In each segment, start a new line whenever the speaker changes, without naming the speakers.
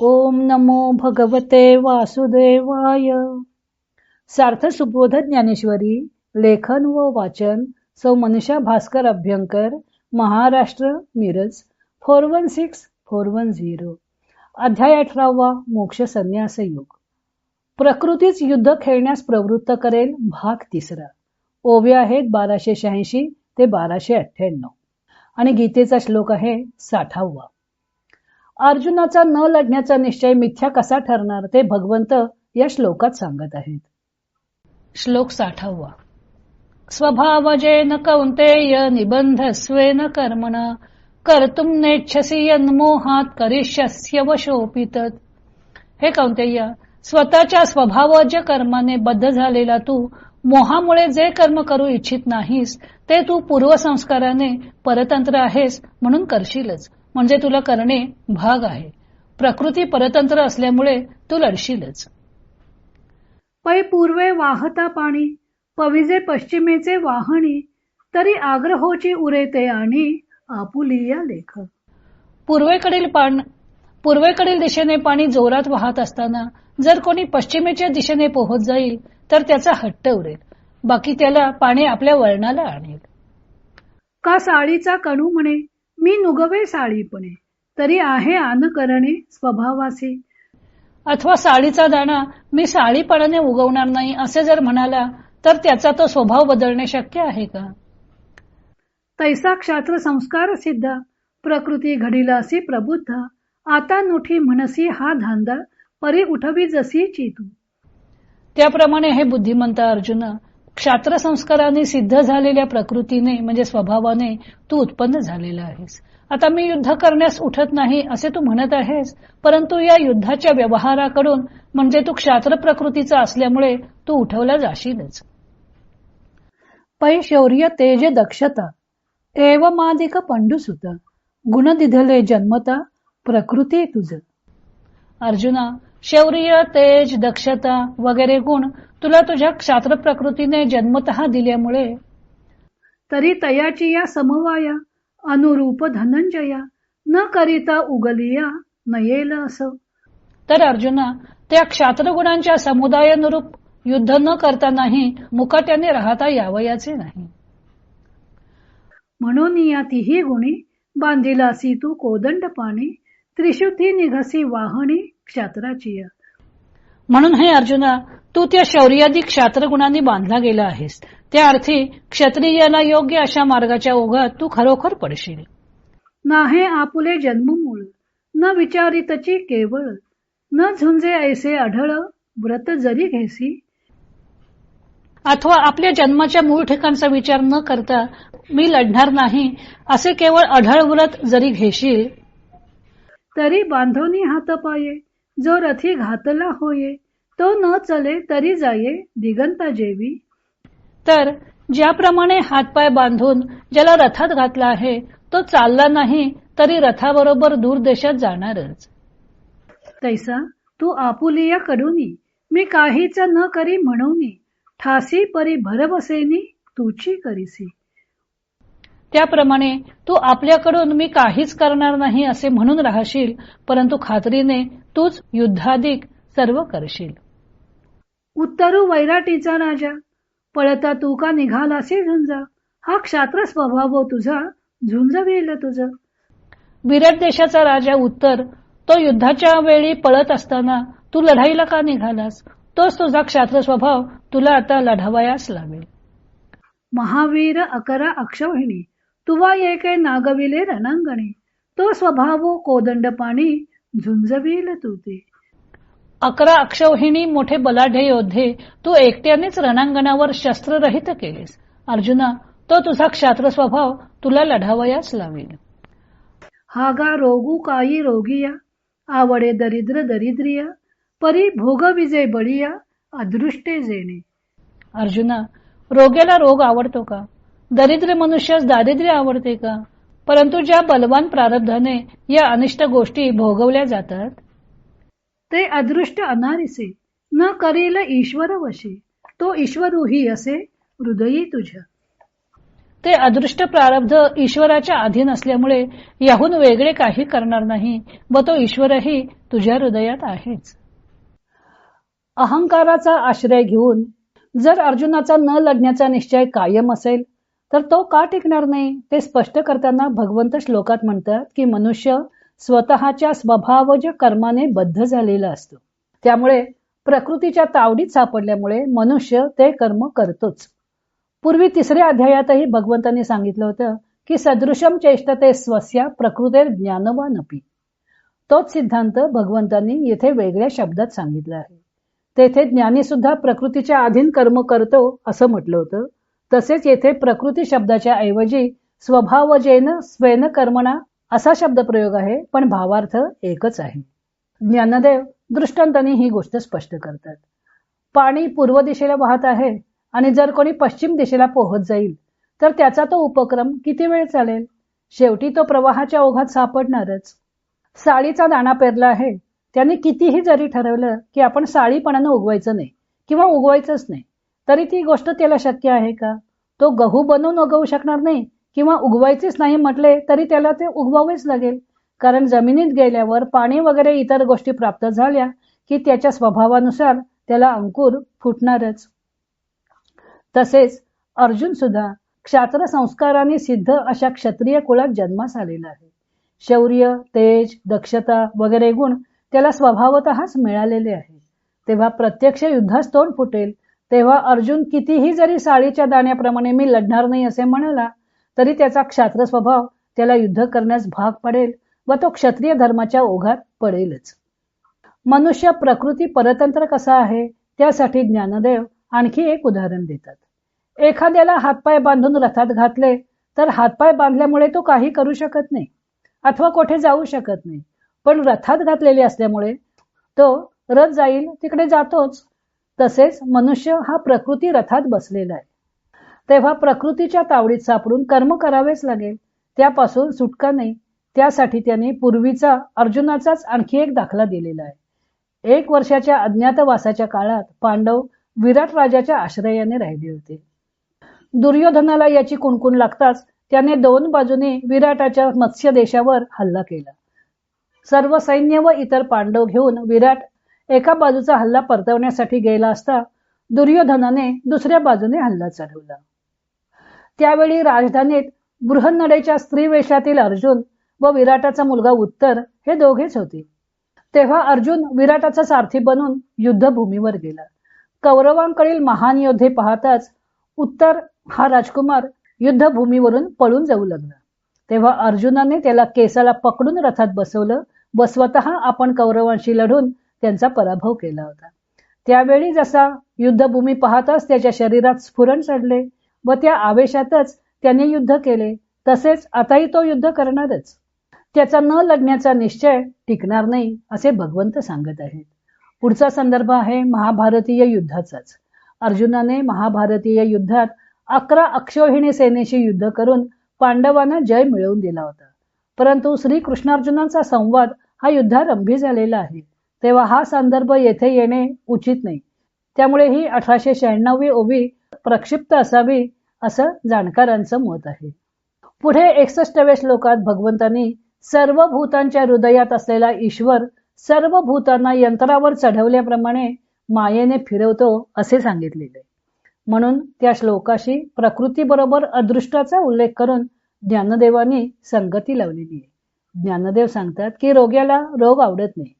ओम नमो भगवते वासुदेवाय. सार्थ सुबोध ज्ञानेश्वरी लेखन व वाचन सौ Manisha Bhaskar Abhyankar Maharashtra Miraj four one six four one zero. अध्याय अठरावा मोक्ष संन्यास योग. प्रकृतीच युद्ध खेळण्यास प्रवृत्त करेल भाग तिसरा. ओवे आहेत बाराशे शहाऐंशी ते बाराशे अठ्ठ्याण्णव. आणि गीतेचा श्लोक आहे साठावा. अर्जुनाचा न लढण्याचा निश्चय मिथ्या कसा ठरणार ते भगवंत या श्लोकात सांगत आहेत. श्लोक साठावा. स्वभावजेन कौंतेय निबंध स्वेन कर्मण कर्तुम नेच्छसी यन्मोहात करिष्यस्य वशोपित हे कौंतेय स्वतःच्या स्वभावज कर्माने बद्ध झालेला तू मोहामुळे जे कर्म करू इच्छित नाहीस ते तू पूर्वसंस्काराने परतंत्र आहेस म्हणून करशीलच. म्हणजे तुला करणे भाग आहे. प्रकृती परतंत्र असल्यामुळे तू लढशीलच.
पै पूर्वे वाहता पाणी पविजे पश्चिमेचे वाहणी तरी आग्रहोची उरेते आणि आपुलिया लेख.
पूर्वेकडील पाण पूर्वेकडील दिशेने पाणी जोरात वाहत असताना जर कोणी पश्चिमेच्या दिशेने पोहत जाईल तर त्याचा हट्ट उरेल. बाकी त्याला पाणी आपल्या वळणाला आणेल.
का साळीचा कणू म्हणे मी नुगवे साळीपणे तरी आहे आन करणे स्वभावासी
अथवा साळीचा दाणा मी साळीपणाने उगवणार नाही असे जर म्हणाला तर त्याचा तो स्वभाव बदलणे शक्य आहे का?
तैसा क्षात्र संस्कार सिद्ध प्रकृती घडिलासी प्रबुद्ध आता नुठी म्हणसी हा धांदा परी उठवी जसी चितू.
त्याप्रमाणे हे बुद्धिमंत अर्जुन क्षात्र संस्काराने सिद्ध झालेल्या प्रकृतीने म्हणजे स्वभावाने तू उत्पन्न झालेला आहेस. आता मी युद्ध करण्यास उठत नाही असे तू म्हणत आहेस परंतु या युद्धाच्या व्यवहाराकडून म्हणजे तू क्षात्र प्रकृतीचा असल्यामुळे तू उठवला जाशीलच.
पै शौर्य तेज दक्षता एवमादिक पंडुसुत गुण दिधले जन्मता प्रकृती तुझ
अर्जुना शौर्य तेज दक्षता वगैरे गुण तुला तुझ्या क्षात्र प्रकृतीने जन्मत दिल्यामुळे.
तरी तयाची या समवाया अनुरूप धनंजया न करिता उगलिया नयेल असं.
तर अर्जुना त्या क्षात्र गुणांच्या समुदायानुरूप युद्ध न करतानाही मुकाट्याने राहता यावयाचे नाही.
म्हणून या तिही गुणी बांधिलासी तू कोदंड पाणी त्रिशुती निघसी वाहणी क्षात्राची
म्हणून हे अर्जुना तू त्या शौर्यादी क्षात्र गुणांनी बांधला गेला आहेस. त्या अर्थी क्षत्रियाला योग्य अशा मार्गाच्या ओघात तू खरोखर पडशील.
नाहे आपुले जन्ममूळ न विचारितची केवळ न झुंजे ऐसे आढळ व्रत जरी घेसी.
अथवा आपल्या जन्माच्या मूळ ठिकाणचा विचार न करता मी लढणार नाही असे केवळ अढळ व्रत जरी घेशील.
तरी बांधवनी हात पाये जो रथी घातला होये तो न चले तरी जाये दिगंता जेवी.
तर ज्याप्रमाणे हातपाय बांधून ज्याला रथात घातला आहे तो चालला नाही तरी रथाबरोबर दूर देशात जाणारच.
तैसा तू आपुलिया कडूनी मी काहीच न करी म्हणूनी ठासी परी भरवसेनी तुची करीसी.
त्याप्रमाणे तू आपल्याकडून मी काहीच करणार नाही असे म्हणून राहशील परंतु खात्रीने तूच युद्धाधिक सर्व करशील.
उत्तरू वैराटीचा राजा पळता तू का निघालासी झुंजा? हा क्षात्र स्वभाव तुझा झुंजवेल तुझ.
विराट देशाचा राजा उत्तर तो युद्धाच्या वेळी पळत असताना तू लढाईला का निघालास? तोच तुझा क्षात्र स्वभाव तुला आता लढावयास लावेल
महावीर अकरा अक्षौहिणी तुवा येके नागविले रणांगणे. तो स्वभाव कोदंड पाणी झुंजवील तू ते
अकरा अक्षौहिणी मोठे बलाढ्य योद्धे तू एकट्यानेच रणांगणावर शस्त्ररहित केलेस. अर्जुना तो तुझा क्षात्र स्वभाव तुला लढावयास लावेल.
हागा रोगू काई रोगिया आवडे दरिद्र दरिद्रिया परी भोग विजय बळिया अदृष्टे जेणे.
अर्जुना रोग्याला रोग आवडतो का? दरिद्र मनुष्यास दारिद्र्य आवडते का? परंतु ज्या बलवान प्रारब्धाने या अनिष्ट गोष्टी भोगवल्या जातात
ते अदृष्ट अनारिसे. न करील ईश्वर वशे. तो ईश्वरूही असे हृदयी तुझ्या.
ते अदृष्ट प्रारब्ध ईश्वराच्या अधीन असल्यामुळे याहून वेगळे काही करणार नाही व तो ईश्वरही तुझ्या हृदयात आहेच. अहंकाराचा आश्रय घेऊन जर अर्जुनाचा न लढण्याचा निश्चय कायम असेल तर तो का टिकणार नाही? ते स्पष्ट करताना भगवंत श्लोकात म्हणतात की मनुष्य स्वतःच्या स्वभावज कर्माने बद्ध झालेला असतो. त्यामुळे प्रकृतीच्या तावडीत सापडल्यामुळे मनुष्य ते कर्म करतोच. पूर्वी तिसऱ्या अध्यायातही भगवंतांनी सांगितलं होतं की सदृशम चेष्टते स्वस्या प्रकृते ज्ञानवान अपी तोच सिद्धांत भगवंतांनी येथे वेगळ्या शब्दात सांगितला आहे. तेथे ज्ञानी सुद्धा प्रकृतीच्या अधीन कर्म करतो असं म्हटलं होतं. तसेच येथे प्रकृती शब्दाच्या ऐवजी स्वभावजेन स्वेन कर्मणा असा शब्द प्रयोग आहे पण भावार्थ एकच आहे. ज्ञानदेव दृष्टांताने ही गोष्ट स्पष्ट करतात. पाणी पूर्व दिशेला वाहत आहे आणि जर कोणी पश्चिम दिशेला पोहत जाईल तर त्याचा तो उपक्रम किती वेळ चालेल? शेवटी तो प्रवाहाच्या ओघात सापडणारच. साळीचा दाणा पेरला आहे त्याने कितीही जरी ठरवलं की आपण साळीपणानं उगवायचं नाही किंवा उगवायचंच नाही. तरी ती गोष्ट त्याला शक्य आहे का? तो गहू बनवून उगवू शकणार नाही किंवा उगवायचेच नाही म्हटले तरी त्याला ते उगवावेच लागेल. कारण जमिनीत गेल्यावर पाणी वगैरे इतर गोष्टी प्राप्त झाल्या की त्याच्या स्वभावानुसार त्याला अंकुर फुटणारच. तसेच अर्जुन सुद्धा क्षात्र संस्काराने सिद्ध अशा क्षत्रिय कुळात जन्मास आलेला आहे. शौर्य तेज दक्षता वगैरे गुण त्याला स्वभावतःच मिळालेले आहे. तेव्हा प्रत्यक्ष युद्धास तोंड फुटेल तेव्हा अर्जुन कितीही जरी साळीच्या दाण्याप्रमाणे मी लढणार नाही असे म्हणाला तरी त्याचा क्षात्र स्वभाव त्याला युद्ध करण्यास भाग पडेल व तो क्षत्रिय धर्माच्या ओघात पडेलच. मनुष्य प्रकृती परतंत्र कसा आहे त्यासाठी ज्ञानदेव आणखी एक उदाहरण देतात. एखाद्याला हातपाय बांधून रथात घातले तर हातपाय बांधल्यामुळे तो काही करू शकत नाही अथवा कोठे जाऊ शकत नाही. पण रथात घातलेले असल्यामुळे तो रथ जाईल तिकडे जातोच. तसेच मनुष्य हा प्रकृती रथात बसलेला आहे. तेव्हा प्रकृतीच्या तावडीत सापडून कर्म करावेच लागेल. त्यापासून सुटका नाही. त्यासाठी त्याने पूर्वीचा अर्जुनाचाच आणखी एक दाखला दिलेला आहे. एक वर्षाच्या अज्ञातवासाच्या काळात पांडव विराट राजाच्या आश्रयाने राहिले होते. दुर्योधनाला याची कुणकुण लागताच त्याने दोन बाजूने विराटाच्या मत्स्य देशावर हल्ला केला. सर्व सैन्य व इतर पांडव घेऊन विराट एका बाजूचा हल्ला परतवण्यासाठी गेला असता दुर्योधनाने दुसऱ्या बाजूने हल्ला चढवला. त्यावेळी राजधानीत बृहन्नडेच्या स्त्री वेशातील अर्जुन व विराटाचा मुलगा उत्तर हे दोघेच होते. तेव्हा अर्जुन विराटाचा सारथी बनून युद्धभूमीवर गेला. कौरवांकडील महान योद्धे पाहताच उत्तर हा राजकुमार युद्धभूमीवरून पळून जाऊ लागला. तेव्हा अर्जुनाने त्याला केसाला पकडून रथात बसवलं व स्वतः आपण कौरवांशी लढून त्यांचा पराभव केला होता. त्यावेळी जसा युद्धभूमी पाहताच त्याच्या शरीरात स्फुरण चढले व त्या आवेशातच त्याने युद्ध केले तसेच आताही तो युद्ध करणारच. त्याचा न लढण्याचा निश्चय टिकणार नाही असे भगवंत सांगत आहेत. पुढचा संदर्भ आहे महाभारतीय युद्धाचाच. अर्जुनाने महाभारतीय युद्धात अकरा अक्षोहिणी सेनेशी युद्ध करून पांडवांना जय मिळवून दिला होता. परंतु श्रीकृष्णार्जुनांचा संवाद हा युद्धारंभी झालेला आहे. तेव्हा हा संदर्भ येथे येणे उचित नाही. त्यामुळे ही अठराशे शहाण्णवी ओवी प्रक्षिप्त असावी असं जाणकारांचं मत आहे. पुढे एकसष्टव्या श्लोकात भगवंतांनी सर्व भूतांच्या हृदयात असलेला ईश्वर सर्व भूतांना यंत्रावर चढवल्याप्रमाणे मायेने फिरवतो असे सांगितलेले. म्हणून त्या श्लोकाशी प्रकृतीबरोबर अदृष्टाचा उल्लेख करून ज्ञानदेवानी संगती लावलेली आहे. ज्ञानदेव सांगतात की रोग्याला रोग आवडत नाही.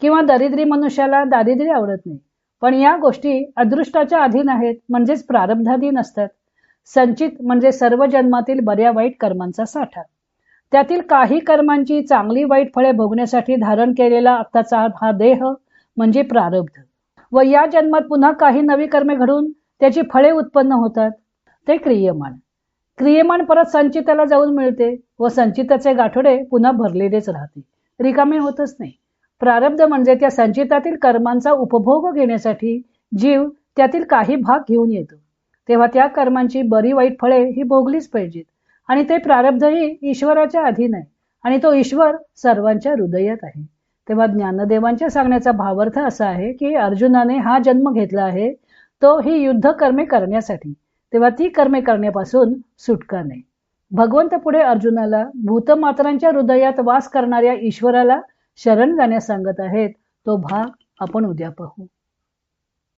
किंवा दरिद्री मनुष्याला दारिद्र्य आवडत नाही. पण या गोष्टी अदृष्टाच्या अधीन आहेत म्हणजेच प्रारब्धाधीन असतात. संचित म्हणजे सर्व जन्मातील बऱ्या वाईट कर्मांचा साठा. त्यातील काही कर्मांची चांगली वाईट फळे भोगण्यासाठी धारण केलेला आत्ताचा हा देह म्हणजे प्रारब्ध. व या जन्मात पुन्हा काही नवी कर्मे घडून त्याची फळे उत्पन्न होतात ते क्रियमान क्रियमान परत संचिताला जाऊन मिळते व संचिताचे गाठोडे पुन्हा भरलेलेच राहते. रिकामे होतच नाही. प्रारब्ध म्हणजे त्या संचितातील कर्मांचा उपभोग घेण्यासाठी जीव त्यातील काही भाग घेऊन येतो. तेव्हा त्या कर्मांची बरी वाईट फळे ही भोगलीच पाहिजेत. आणि ते प्रारब्धही ईश्वराच्या अधीन आहे आणि तो ईश्वर सर्वांच्या हृदयात आहे. तेव्हा ज्ञानदेवांच्या सांगण्याचा भावार्थ असा आहे की अर्जुनाने हा जन्म घेतला आहे तो ही युद्ध कर्मे करण्यासाठी. तेव्हा ती कर्मे करण्यापासून सुटका नाही. भगवंत पुढे अर्जुनाला भूतमात्रांच्या हृदयात वास करणाऱ्या ईश्वराला शरण जाण्यास सांगत आहेत तो भाग आपण उद्या पाहू.